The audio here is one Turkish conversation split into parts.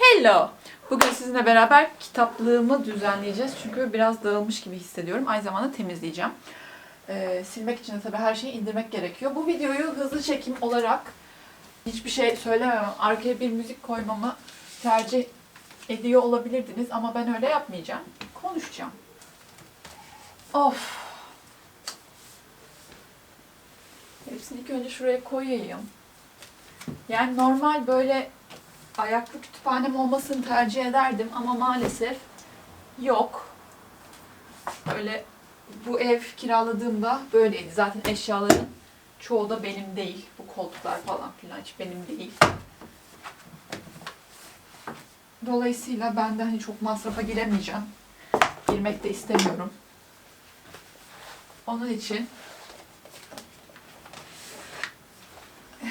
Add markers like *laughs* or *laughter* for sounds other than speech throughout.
Hello! Bugün sizinle beraber kitaplığımı düzenleyeceğiz. Çünkü biraz dağılmış gibi hissediyorum. Aynı zamanda temizleyeceğim. Ee, silmek için de tabii her şeyi indirmek gerekiyor. Bu videoyu hızlı çekim olarak hiçbir şey söylememem, arkaya bir müzik koymamı tercih ediyor olabilirdiniz ama ben öyle yapmayacağım. Konuşacağım. Of! Hepsini ilk önce şuraya koyayım. Yani normal böyle ayaklı kütüphanem olmasını tercih ederdim ama maalesef yok. Böyle bu ev kiraladığımda böyleydi. Zaten eşyaların çoğu da benim değil. Bu koltuklar falan filan hiç benim değil. Dolayısıyla ben de hani çok masrafa giremeyeceğim. Girmek de istemiyorum. Onun için *sighs*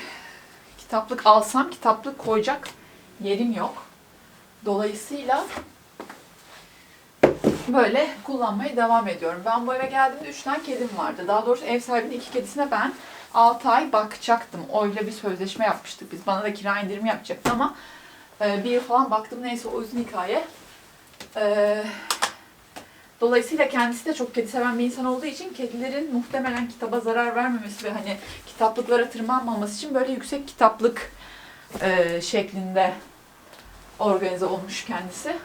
kitaplık alsam kitaplık koyacak yerim yok. Dolayısıyla böyle kullanmaya devam ediyorum. Ben bu eve geldiğimde 3 tane kedim vardı. Daha doğrusu ev sahibinin iki kedisine ben 6 ay bakacaktım. Öyle bir sözleşme yapmıştık biz. Bana da kira indirimi yapacaktı ama e, bir yıl falan baktım. Neyse o uzun hikaye. E, Dolayısıyla kendisi de çok kedi seven bir insan olduğu için kedilerin muhtemelen kitaba zarar vermemesi ve hani kitaplıklara tırmanmaması için böyle yüksek kitaplık e, şeklinde organize olmuş kendisi.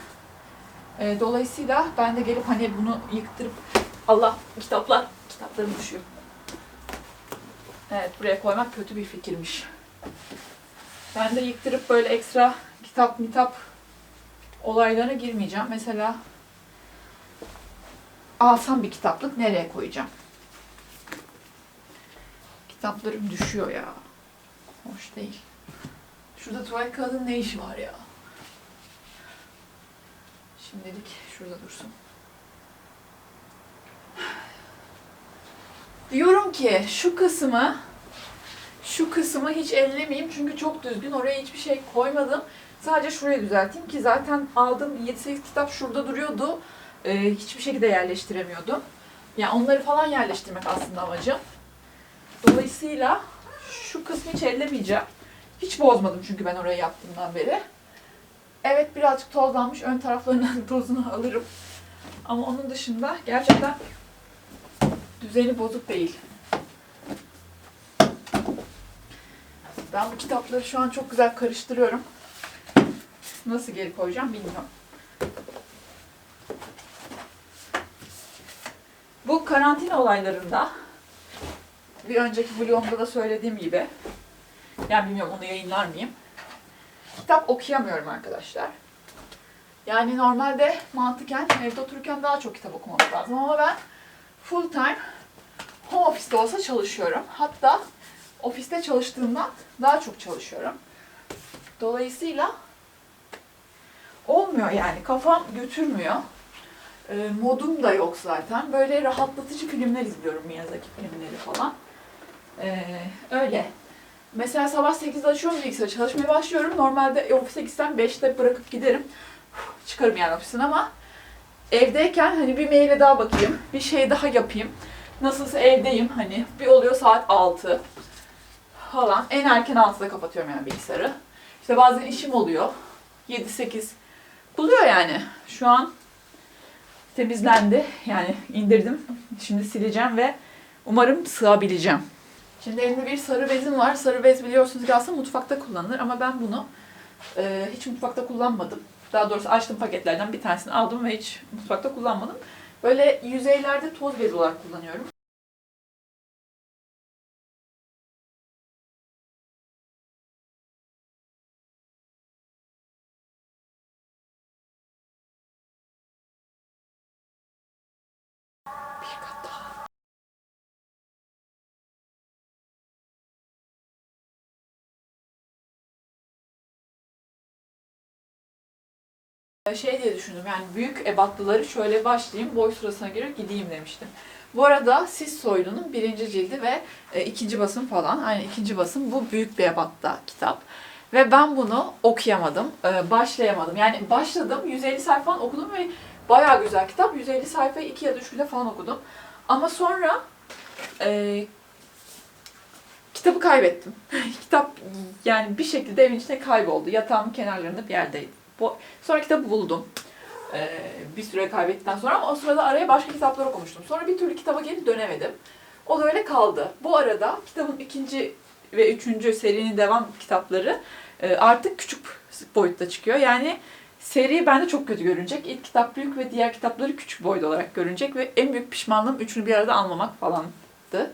E, dolayısıyla ben de gelip hani bunu yıktırıp Allah kitaplar kitaplarım düşüyor. Evet buraya koymak kötü bir fikirmiş. Ben de yıktırıp böyle ekstra kitap mitap olaylarına girmeyeceğim. Mesela alsam bir kitaplık nereye koyacağım? Kitaplarım düşüyor ya. Hoş değil. Şurada tuvalet kağıdının ne işi var ya? Şimdilik şurada dursun. Diyorum ki şu kısmı şu kısmı hiç ellemeyeyim çünkü çok düzgün. Oraya hiçbir şey koymadım. Sadece şurayı düzelteyim ki zaten aldığım 7-8 kitap şurada duruyordu. Ee, hiçbir şekilde yerleştiremiyordum. Yani onları falan yerleştirmek aslında amacım. Dolayısıyla şu kısmı hiç ellemeyeceğim. Hiç bozmadım çünkü ben orayı yaptığımdan beri. Evet birazcık tozlanmış. Ön taraflarının *laughs* tozunu alırım. Ama onun dışında gerçekten düzeni bozuk değil. Ben bu kitapları şu an çok güzel karıştırıyorum. Nasıl geri koyacağım bilmiyorum. Bu karantina olaylarında bir önceki vlogumda da söylediğim gibi yani bilmiyorum onu yayınlar mıyım? Kitap okuyamıyorum arkadaşlar. Yani normalde mantıken evde otururken daha çok kitap okumamız lazım ama ben full time home office'te olsa çalışıyorum. Hatta ofiste çalıştığımdan daha çok çalışıyorum. Dolayısıyla olmuyor yani kafam götürmüyor. E, modum da yok zaten. Böyle rahatlatıcı filmler izliyorum Miyazaki filmleri falan. E, öyle. Mesela sabah 8'de açıyorum bilgisayarı çalışmaya başlıyorum. Normalde ofise gitsem 5'te bırakıp giderim. Çıkarım yani ofisten ama evdeyken hani bir maile daha bakayım, bir şey daha yapayım. Nasılsa evdeyim hani bir oluyor saat 6 falan. En erken 6'da kapatıyorum yani bilgisayarı. İşte bazen işim oluyor. 7-8 buluyor yani. Şu an temizlendi. Yani indirdim. Şimdi sileceğim ve umarım sığabileceğim. Şimdi elimde bir sarı bezim var. Sarı bez biliyorsunuz ki aslında mutfakta kullanılır ama ben bunu e, hiç mutfakta kullanmadım. Daha doğrusu açtım paketlerden bir tanesini aldım ve hiç mutfakta kullanmadım. Böyle yüzeylerde toz bez olarak kullanıyorum. Şey diye düşündüm yani büyük ebatlıları şöyle başlayayım, boy sırasına göre gideyim demiştim. Bu arada Sis Soylu'nun birinci cildi ve e, ikinci basım falan, aynı ikinci basım bu büyük bir ebatta kitap. Ve ben bunu okuyamadım, e, başlayamadım. Yani başladım, 150 sayfa falan okudum ve bayağı güzel kitap. 150 sayfayı 2 ya da 3 günde falan okudum. Ama sonra e, kitabı kaybettim. *laughs* Kitap yani bir şekilde evin içinde kayboldu. Yatağımın kenarlarında bir yerdeydi. Bu, sonra kitabı buldum. Ee, bir süre kaybettikten sonra ama o sırada araya başka kitaplar okumuştum. Sonra bir türlü kitaba geri dönemedim. O da öyle kaldı. Bu arada kitabın ikinci ve üçüncü serinin devam kitapları e, artık küçük boyutta çıkıyor. Yani seri bende çok kötü görünecek. İlk kitap büyük ve diğer kitapları küçük boyda olarak görünecek ve en büyük pişmanlığım üçünü bir arada almamak falandı.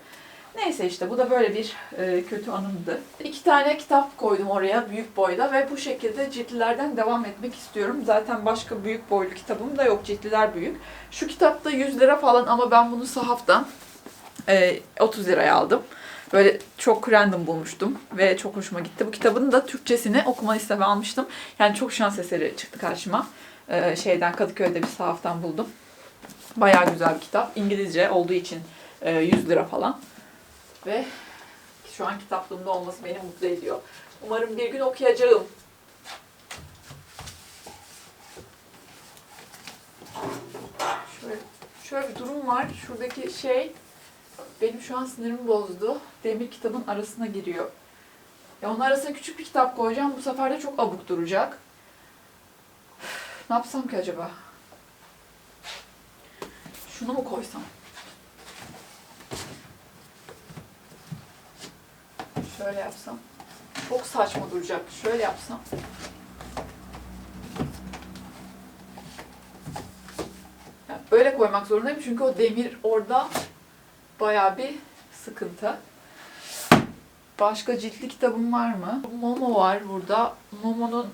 Neyse işte bu da böyle bir e, kötü anımdı. İki tane kitap koydum oraya büyük boyda ve bu şekilde ciltlilerden devam etmek istiyorum. Zaten başka büyük boylu kitabım da yok. Ciltliler büyük. Şu kitap da 100 lira falan ama ben bunu sahaftan e, 30 liraya aldım. Böyle çok random bulmuştum ve çok hoşuma gitti. Bu kitabın da Türkçesini okuma listeme almıştım. Yani çok şans eseri çıktı karşıma. Ee, şeyden Kadıköy'de bir sahaftan buldum. Bayağı güzel bir kitap. İngilizce olduğu için e, 100 lira falan. Ve şu an kitaplığımda olması beni mutlu ediyor. Umarım bir gün okuyacağım. Şöyle, şöyle bir durum var. Şuradaki şey benim şu an sinirimi bozdu. Demir kitabın arasına giriyor. Ya onun arasına küçük bir kitap koyacağım. Bu sefer de çok abuk duracak. Ne yapsam ki acaba? Şunu mu koysam? Şöyle yapsam. Çok saçma duracak. Şöyle yapsam. Ya böyle koymak zorundayım çünkü o demir orada bayağı bir sıkıntı. Başka ciltli kitabım var mı? Momo var burada. Momo'nun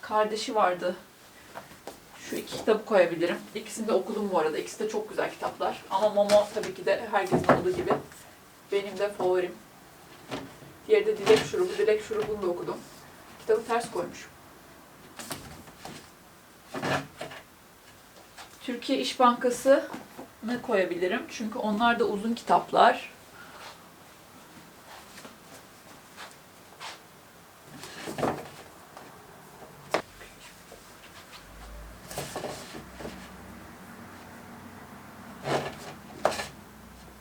kardeşi vardı. Şu iki kitabı koyabilirim. İkisini de okudum bu arada. İkisi de çok güzel kitaplar. Ama Momo tabii ki de herkesin olduğu gibi benim de favorim. Diğeri de Dilek Şurubu. Dilek Şurubu'nu da okudum. Kitabı ters koymuşum. Türkiye İş Bankası ne koyabilirim? Çünkü onlar da uzun kitaplar.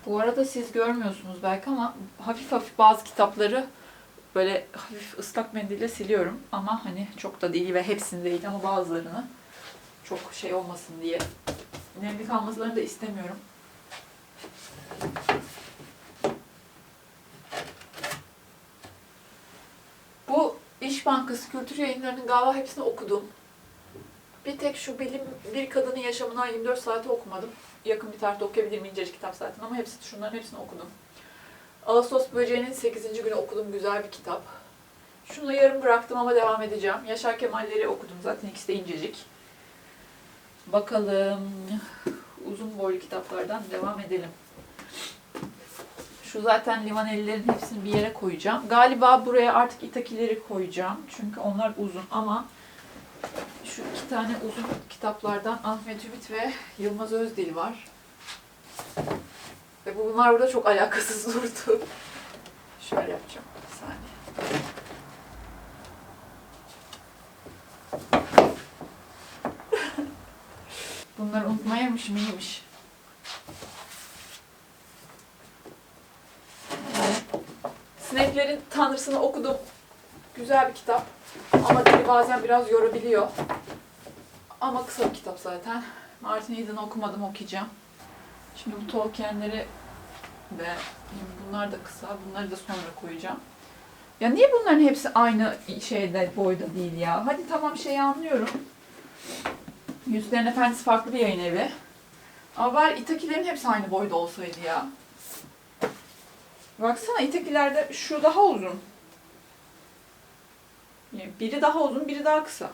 Bu arada siz görmüyorsunuz belki ama hafif hafif bazı kitapları böyle hafif ıslak mendille siliyorum. Ama hani çok da değil ve hepsini değil ama bazılarını çok şey olmasın diye. Nemli kalmasını da istemiyorum. Bu İş Bankası Kültür Yayınları'nın galiba hepsini okudum. Bir tek şu bilim bir kadının yaşamına 24 saati okumadım. Yakın bir tarihte okuyabilirim incecik kitap zaten ama hepsi şunların hepsini okudum. Ağustos Böceği'nin 8. günü okudum. Güzel bir kitap. Şunu yarım bıraktım ama devam edeceğim. Yaşar Kemal'leri okudum zaten ikisi de incecik. Bakalım uzun boylu kitaplardan devam edelim. Şu zaten Livanelilerin hepsini bir yere koyacağım. Galiba buraya artık İtakileri koyacağım. Çünkü onlar uzun ama şu iki tane uzun kitaplardan Ahmet Ümit ve Yılmaz Özdil var. Ve bunlar burada çok alakasız durdu. Şöyle yapacağım. Bir saniye. Bunları unutmayaymış mıymış? Sineklerin Tanrısını okudum. Güzel bir kitap. Ama dili bazen biraz yorabiliyor. Ama kısa bir kitap zaten. Martin Eden'ı okumadım, okuyacağım. Şimdi bu Tolkien'leri ve bunlar da kısa, bunları da sonra koyacağım. Ya niye bunların hepsi aynı şeyde, boyda değil ya? Hadi tamam şeyi anlıyorum. Yüzüklerin Efendisi farklı bir yayın evi. Ama bari İtakilerin hepsi aynı boyda olsaydı ya. Baksana İtakilerde şu daha uzun. Yani Biri daha uzun, biri daha kısa.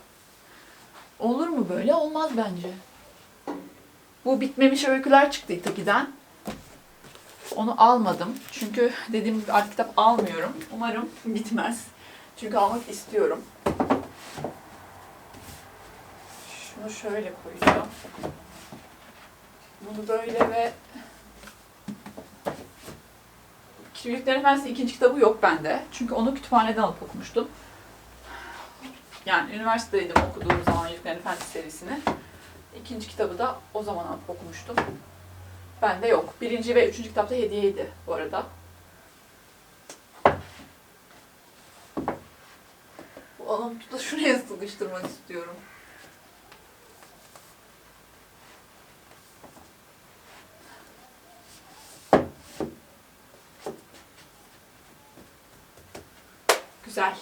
Olur mu böyle? Olmaz bence. Bu bitmemiş öyküler çıktı İtaki'den. Onu almadım. Çünkü dediğim gibi artık kitap almıyorum. Umarım bitmez. Çünkü almak istiyorum. Şunu şöyle koyacağım. Bunu böyle ve Büyüklerin Efendisi'nin ikinci kitabı yok bende. Çünkü onu kütüphaneden alıp okumuştum. Yani üniversitedeydim okuduğum zaman Yüzüklerin Efendisi serisini. İkinci kitabı da o zaman okumuştum. Ben de yok. Birinci ve üçüncü kitapta hediyeydi bu arada. Bu alamutu da şuraya sıkıştırmak istiyorum. Güzel.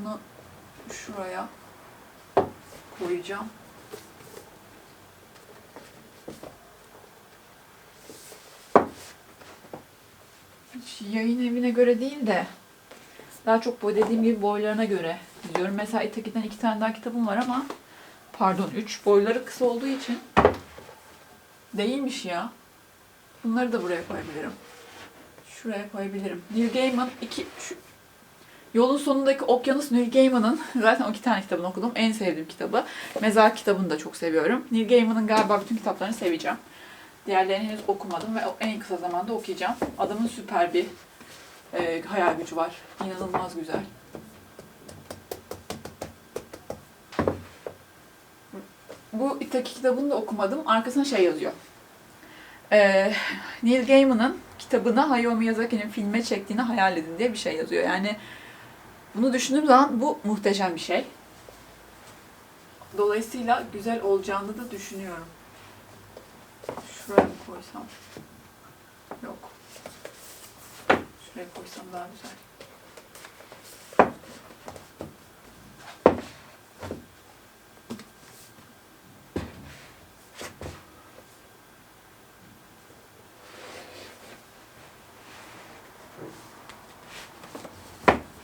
Bunu şuraya koyacağım. Hiç yayın evine göre değil de daha çok bu dediğim gibi boylarına göre diziyorum. Mesela İtaki'den iki tane daha kitabım var ama pardon üç boyları kısa olduğu için değilmiş ya. Bunları da buraya koyabilirim. Şuraya koyabilirim. Neil Gaiman iki şu, Yolun sonundaki Okyanus Neil Gaiman'ın *laughs* zaten o iki tane kitabını okudum. En sevdiğim kitabı. Mezar kitabını da çok seviyorum. Neil Gaiman'ın galiba bütün kitaplarını seveceğim. Diğerlerini henüz okumadım ve en kısa zamanda okuyacağım. Adamın süper bir e, hayal gücü var. İnanılmaz güzel. Bu İtaki kitabını da okumadım. Arkasına şey yazıyor. Ee, Neil Gaiman'ın kitabını Hayao Miyazaki'nin filme çektiğini hayal edin diye bir şey yazıyor. Yani bunu düşündüğüm zaman bu muhteşem bir şey. Dolayısıyla güzel olacağını da düşünüyorum. Şuraya mı koysam? Yok. Şuraya koysam daha güzel.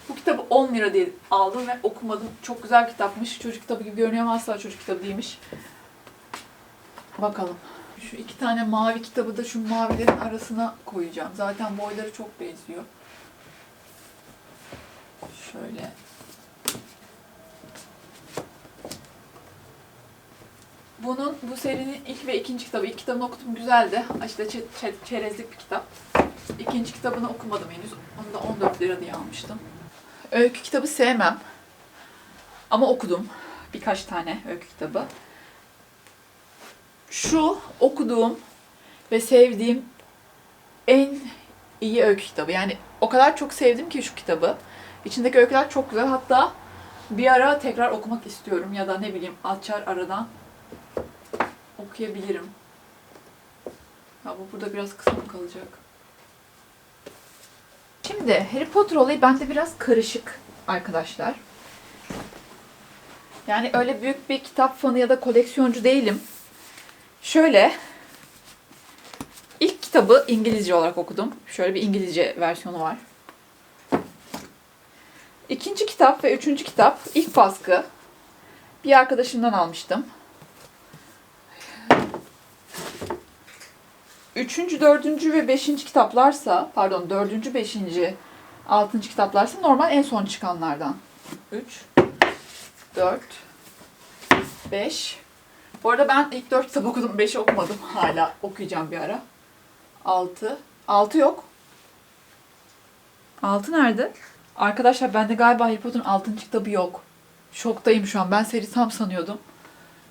Bu kitabı 10 lira diye aldım ve okumadım. Çok güzel kitapmış. Çocuk kitabı gibi görünüyor ama asla çocuk kitabı değilmiş. Bakalım. Şu iki tane mavi kitabı da şu mavilerin arasına koyacağım. Zaten boyları çok benziyor. Şöyle. Bunun bu serinin ilk ve ikinci kitabı. İlk kitabını okudum güzeldi. İşte çe- çe- çerezlik bir kitap. İkinci kitabını okumadım henüz. Onu da 14 lira diye almıştım. Öykü kitabı sevmem. Ama okudum. Birkaç tane öykü kitabı. Şu okuduğum ve sevdiğim en iyi öykü kitabı. Yani o kadar çok sevdim ki şu kitabı. İçindeki öyküler çok güzel. Hatta bir ara tekrar okumak istiyorum. Ya da ne bileyim açar aradan okuyabilirim. Ya bu burada biraz kısa mı kalacak? Şimdi Harry Potter olayı bende biraz karışık arkadaşlar. Yani öyle büyük bir kitap fanı ya da koleksiyoncu değilim. Şöyle ilk kitabı İngilizce olarak okudum. Şöyle bir İngilizce versiyonu var. İkinci kitap ve üçüncü kitap ilk baskı. Bir arkadaşımdan almıştım. Üçüncü, dördüncü ve beşinci kitaplarsa, pardon dördüncü, beşinci, altıncı kitaplarsa normal en son çıkanlardan. Üç, dört, beş. Bu arada ben ilk dört kitap okudum, beşi okumadım. Hala okuyacağım bir ara. Altı. Altı yok. Altı nerede? Arkadaşlar bende galiba Harry Potter'ın altıncı kitabı yok. Şoktayım şu an. Ben seri tam sanıyordum.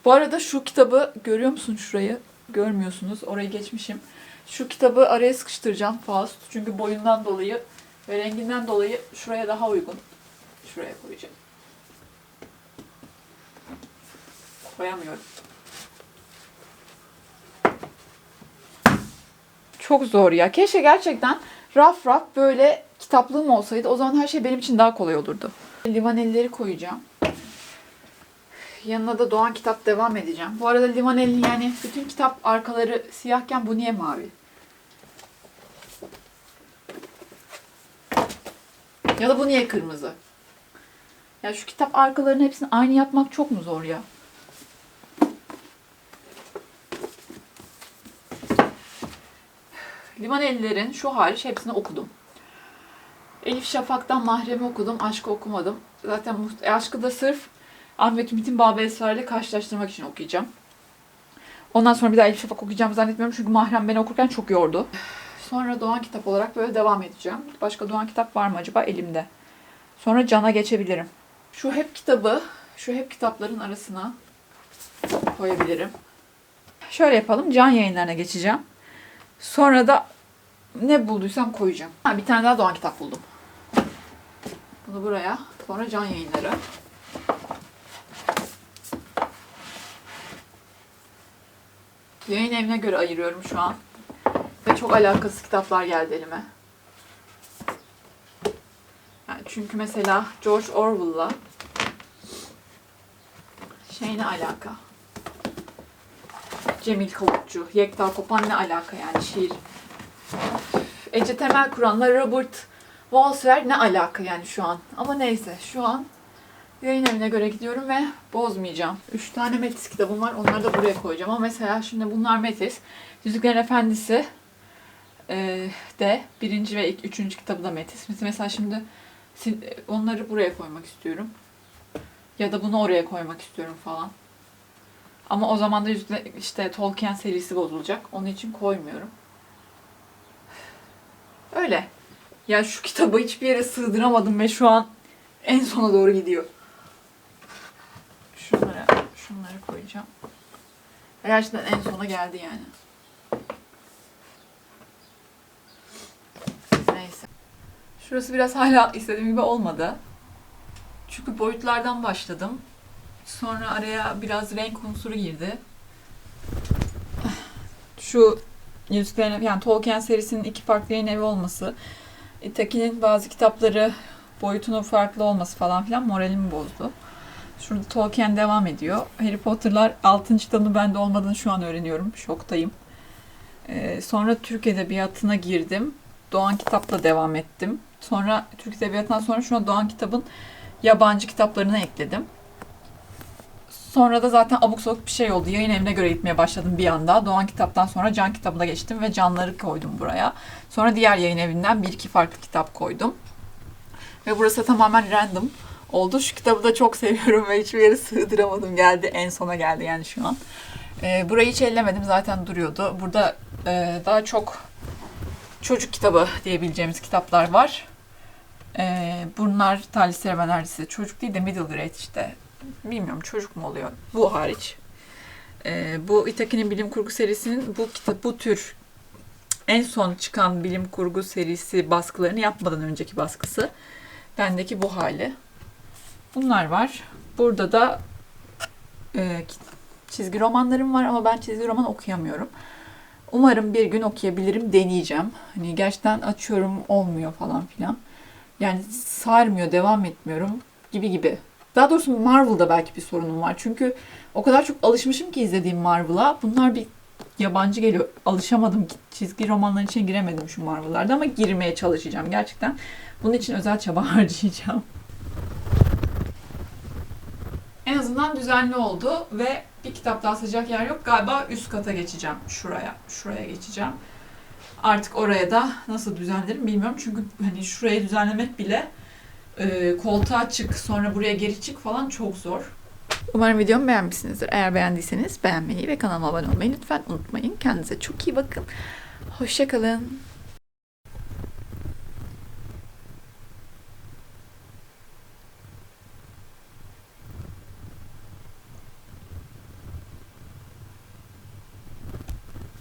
Bu arada şu kitabı görüyor musun şurayı? Görmüyorsunuz. Orayı geçmişim. Şu kitabı araya sıkıştıracağım Faust. Çünkü boyundan dolayı ve renginden dolayı şuraya daha uygun. Şuraya koyacağım. Koyamıyorum. Çok zor ya. Keşke gerçekten raf raf böyle kitaplığım olsaydı. O zaman her şey benim için daha kolay olurdu. Livanelileri koyacağım. Yanına da Doğan kitap devam edeceğim. Bu arada Livaneli yani bütün kitap arkaları siyahken bu niye mavi? Ya da bu niye kırmızı? Ya şu kitap arkalarının hepsini aynı yapmak çok mu zor ya? Livanelilerin şu hariç hepsini okudum. Elif Şafak'tan Mahrem'i okudum. Aşkı okumadım. Zaten muht- aşkı da sırf Ahmet Ümit'in Babı Esra ile karşılaştırmak için okuyacağım. Ondan sonra bir daha Elif Şafak okuyacağımı zannetmiyorum çünkü Mahrem beni okurken çok yordu. Sonra Doğan kitap olarak böyle devam edeceğim. Başka Doğan kitap var mı acaba elimde? Sonra Can'a geçebilirim. Şu hep kitabı, şu hep kitapların arasına koyabilirim. Şöyle yapalım. Can yayınlarına geçeceğim. Sonra da ne bulduysam koyacağım. Ha, bir tane daha Doğan kitap buldum. Bunu buraya. Sonra Can yayınları. Yayın evine göre ayırıyorum şu an. Ve çok alakasız kitaplar geldi elime. Çünkü mesela George Orwell'la şey ne alaka? Cemil Kavukçu, Yekta Kopan ne alaka yani şiir? Ece Temel Kur'an'la Robert Walser ne alaka yani şu an? Ama neyse şu an yayın evine göre gidiyorum ve bozmayacağım. Üç tane Metis kitabım var. Onları da buraya koyacağım. Ama mesela şimdi bunlar Metis. Yüzüklerin Efendisi e, de birinci ve ilk, üçüncü kitabı da Metis. Mesela şimdi onları buraya koymak istiyorum. Ya da bunu oraya koymak istiyorum falan. Ama o zaman da yüzükle, işte Tolkien serisi bozulacak. Onun için koymuyorum. Öyle. Ya şu kitabı hiçbir yere sığdıramadım ve şu an en sona doğru gidiyor. Şunları, koyacağım. Gerçekten en sona geldi yani. Neyse. Şurası biraz hala istediğim gibi olmadı. Çünkü boyutlardan başladım. Sonra araya biraz renk unsuru girdi. Şu Yüzüklerin yani Tolkien serisinin iki farklı yayın evi olması, Itaki'nin bazı kitapları boyutunun farklı olması falan filan moralimi bozdu. Şurada Tolkien devam ediyor. Harry Potter'lar 6. kitabının bende olmadığını şu an öğreniyorum. Şoktayım. Ee, sonra Türk Edebiyatı'na girdim. Doğan Kitap'la devam ettim. Sonra Türk Edebiyatı'ndan sonra şu an Doğan Kitap'ın yabancı kitaplarını ekledim. Sonra da zaten abuk sabuk bir şey oldu. Yayın evine göre gitmeye başladım bir anda. Doğan Kitap'tan sonra Can Kitabı'na geçtim ve Canları koydum buraya. Sonra diğer yayın evinden bir iki farklı kitap koydum. Ve burası tamamen random oldu. Şu kitabı da çok seviyorum ve hiçbir yere sığdıramadım. Geldi en sona geldi yani şu an. Ee, burayı hiç ellemedim zaten duruyordu. Burada e, daha çok çocuk kitabı diyebileceğimiz kitaplar var. Ee, bunlar Talih Serven Erdisi. Çocuk değil de middle grade işte. Bilmiyorum çocuk mu oluyor? Bu hariç. Ee, bu Itaki'nin bilim kurgu serisinin bu kitap bu tür en son çıkan bilim kurgu serisi baskılarını yapmadan önceki baskısı. Bendeki bu hali. Bunlar var. Burada da e, çizgi romanlarım var ama ben çizgi roman okuyamıyorum. Umarım bir gün okuyabilirim, deneyeceğim. Hani gerçekten açıyorum, olmuyor falan filan. Yani sarmıyor, devam etmiyorum gibi gibi. Daha doğrusu Marvel'da belki bir sorunum var. Çünkü o kadar çok alışmışım ki izlediğim Marvel'a. Bunlar bir yabancı geliyor. Alışamadım. Çizgi romanların içine giremedim şu Marvel'larda ama girmeye çalışacağım gerçekten. Bunun için özel çaba *laughs* harcayacağım. En azından düzenli oldu ve bir kitap daha sıcak yer yok. Galiba üst kata geçeceğim. Şuraya, şuraya geçeceğim. Artık oraya da nasıl düzenlerim bilmiyorum. Çünkü hani şurayı düzenlemek bile e, koltuğa çık, sonra buraya geri çık falan çok zor. Umarım videomu beğenmişsinizdir. Eğer beğendiyseniz beğenmeyi ve kanalıma abone olmayı lütfen unutmayın. Kendinize çok iyi bakın. Hoşçakalın.